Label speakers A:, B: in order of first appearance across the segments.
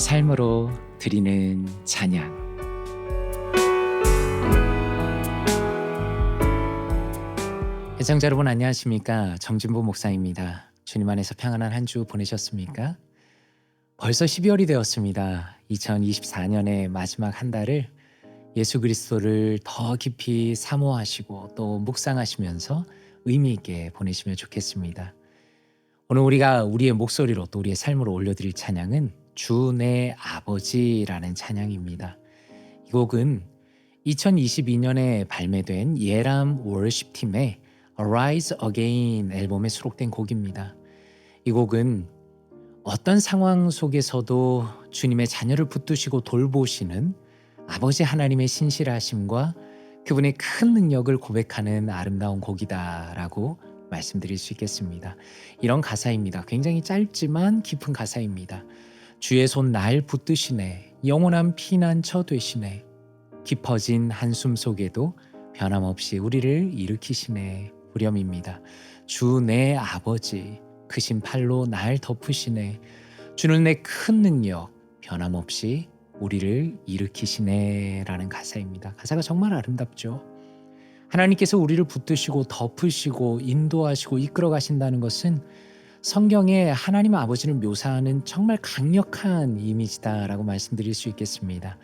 A: 삶으로 드리는 찬양. 애청자 여러분 안녕하십니까? 정진보 목사입니다. 주님 안에서 평안한 한 주 보내셨습니까? 벌써 12월이 되었습니다. 2024년의 마지막 한 달을 예수 그리스도를 더 깊이 사모하시고 또 묵상하시면서 의미 있게 보내시면 좋겠습니다. 오늘 우리가 우리의 목소리로 또 우리의 삶으로 올려드릴 찬양은 주 내 아버지라는 찬양입니다. 이 곡은 2022년에 발매된 예람 워십 팀의 Arise Again 앨범에 수록된 곡입니다. 이 곡은 어떤 상황 속에서도 주님의 자녀를 붙드시고 돌보시는 아버지 하나님의 신실하심과 그분의 큰 능력을 고백하는 아름다운 곡이다라고 말씀드릴 수 있겠습니다. 이런 가사입니다. 굉장히 짧지만 깊은 가사입니다. 주의 손 날 붙드시네 영원한 피난처 되시네 깊어진 한숨 속에도 변함없이 우리를 일으키시네 후렴입니다. 주 내 아버지 크신 팔로 날 덮으시네 주는 내 큰 능력 변함없이 우리를 일으키시네라는 가사입니다. 가사가 정말 아름답죠. 하나님께서 우리를 붙드시고 덮으시고 인도하시고 이끌어 가신다는 것은 성경에 하나님 아버지를 묘사하는 정말 강력한 이미지다라고 말씀드릴 수 있겠습니다.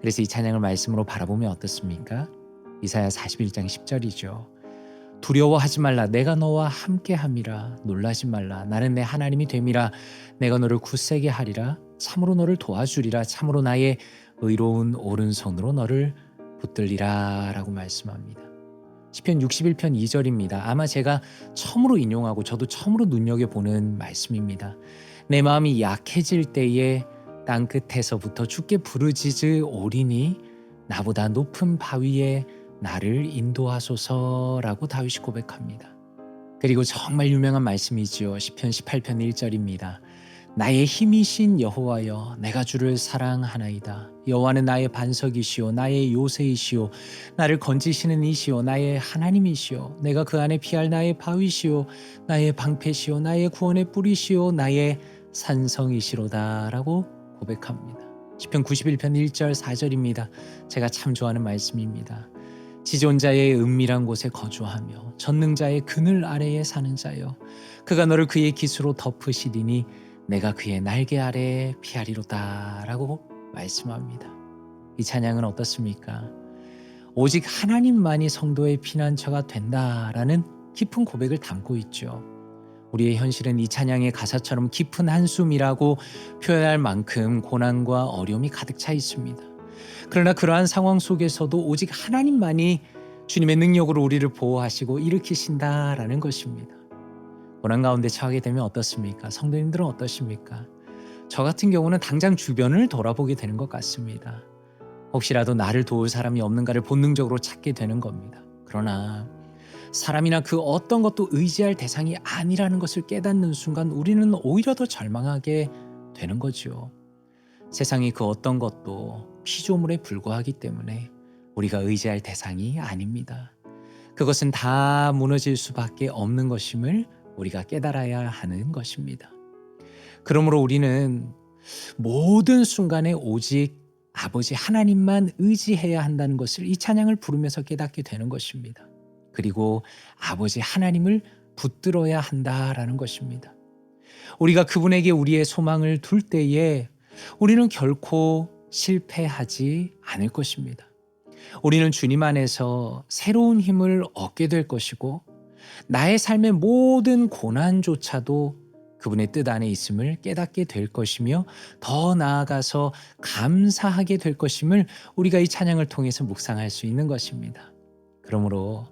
A: 그래서 이 찬양을 말씀으로 바라보면 어떻습니까? 이사야 41장 10절이죠. 두려워하지 말라 내가 너와 함께 함이라 놀라지 말라 나는 내 하나님이 됨이라 내가 너를 굳세게 하리라 참으로 너를 도와주리라 참으로 나의 의로운 오른손으로 너를 붙들리라라고 말씀합니다. 시편 61편 2절입니다. 아마 제가 처음으로 인용하고 저도 처음으로 눈여겨 보는 말씀입니다. 내 마음이 약해질 때에 땅 끝에서부터 주께 부르짖으 오리니 나보다 높은 바위에 나를 인도하소서라고 다윗이 고백합니다. 그리고 정말 유명한 말씀이지요. 시편 18편 1절입니다. 나의 힘이신 여호와여 내가 주를 사랑하나이다. 여호와는 나의 반석이시오 나의 요새이시오 나를 건지시는 이시오 나의 하나님이시오 내가 그 안에 피할 나의 바위시오 나의 방패시오 나의 구원의 뿌리시오 나의 산성이시로다라고 고백합니다. 시편 91편 1절 4절입니다. 제가 참 좋아하는 말씀입니다. 지존자의 은밀한 곳에 거주하며 전능자의 그늘 아래에 사는 자여 그가 너를 그의 기수로 덮으시리니 내가 그의 날개 아래 피하리로다 라고 말씀합니다. 이 찬양은 어떻습니까? 오직 하나님만이 성도의 피난처가 된다라는 깊은 고백을 담고 있죠. 우리의 현실은 이 찬양의 가사처럼 깊은 한숨이라고 표현할 만큼 고난과 어려움이 가득 차 있습니다. 그러나 그러한 상황 속에서도 오직 하나님만이 주님의 능력으로 우리를 보호하시고 일으키신다라는 것입니다. 고난 가운데 처하게 되면 어떻습니까? 성도님들은 어떠십니까? 저 같은 경우는 당장 주변을 돌아보게 되는 것 같습니다. 혹시라도 나를 도울 사람이 없는가를 본능적으로 찾게 되는 겁니다. 그러나 사람이나 그 어떤 것도 의지할 대상이 아니라는 것을 깨닫는 순간 우리는 오히려 더 절망하게 되는 거죠. 세상이 그 어떤 것도 피조물에 불과하기 때문에 우리가 의지할 대상이 아닙니다. 그것은 다 무너질 수밖에 없는 것임을 우리가 깨달아야 하는 것입니다. 그러므로 우리는 모든 순간에 오직 아버지 하나님만 의지해야 한다는 것을 이 찬양을 부르면서 깨닫게 되는 것입니다. 그리고 아버지 하나님을 붙들어야 한다라는 것입니다. 우리가 그분에게 우리의 소망을 둘 때에 우리는 결코 실패하지 않을 것입니다. 우리는 주님 안에서 새로운 힘을 얻게 될 것이고 나의 삶의 모든 고난조차도 그분의 뜻 안에 있음을 깨닫게 될 것이며 더 나아가서 감사하게 될 것임을 우리가 이 찬양을 통해서 묵상할 수 있는 것입니다. 그러므로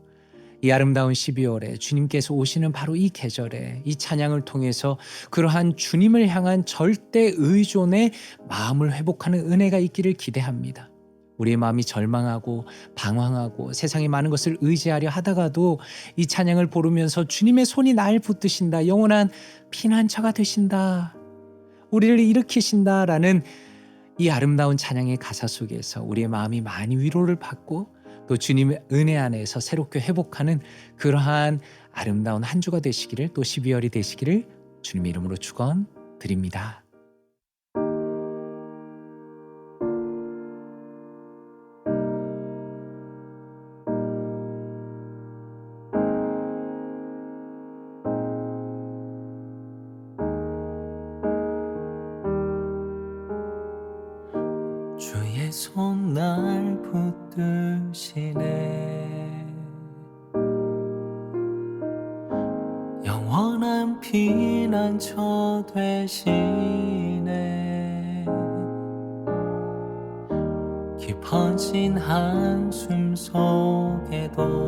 A: 이 아름다운 12월에 주님께서 오시는 바로 이 계절에 이 찬양을 통해서 그러한 주님을 향한 절대 의존의 마음을 회복하는 은혜가 있기를 기대합니다. 우리의 마음이 절망하고 방황하고 세상의 많은 것을 의지하려 하다가도 이 찬양을 부르면서 주님의 손이 날 붙드신다. 영원한 피난처가 되신다. 우리를 일으키신다라는 이 아름다운 찬양의 가사 속에서 우리의 마음이 많이 위로를 받고 또 주님의 은혜 안에서 새롭게 회복하는 그러한 아름다운 한 주가 되시기를 또 12월이 되시기를 주님의 이름으로 축원 드립니다.
B: 손 날 붙드시네. 영원한 피난처 되시네. 깊어진 한숨 속에도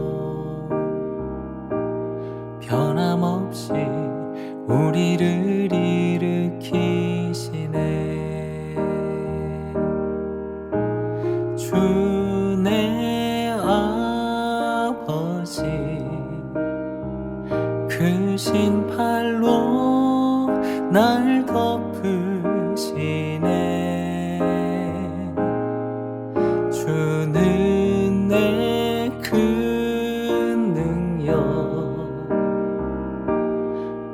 B: 아버지. 크신 팔로 날 덮으시네. 주는 내 큰 능력.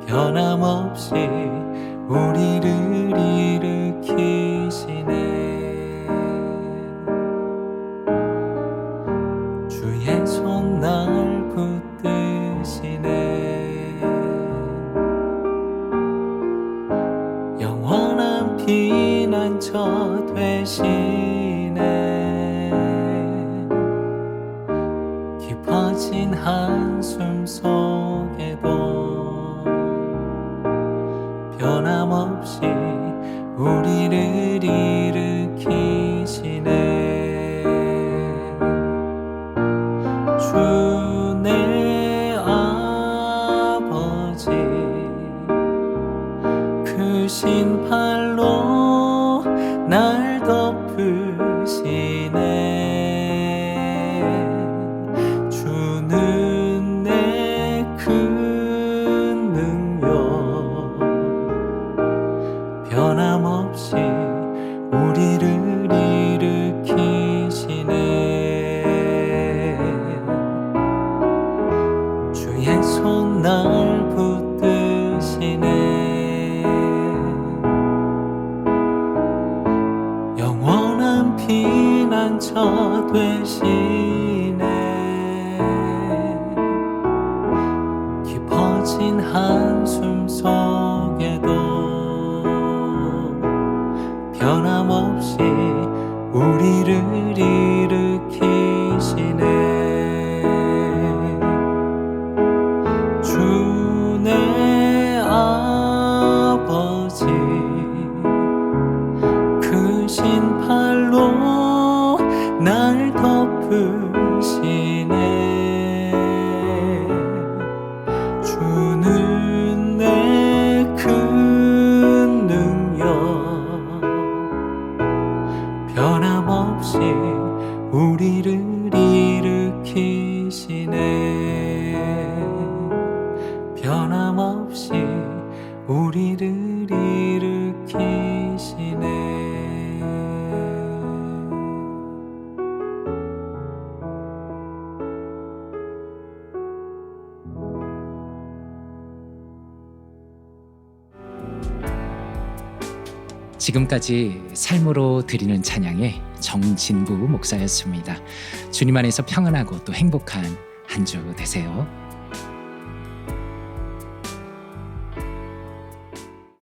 B: 변함없이 우리를 일으 피난처 되시네. 깊어진 한숨 속에도 변함없이 우리를 일 피난 변함없이 우리를 일으키시네
A: 지금까지 삶으로 드리는 찬양의 정진부 목사였습니다. 주님 안에서 평안하고 또 행복한 한 주 되세요.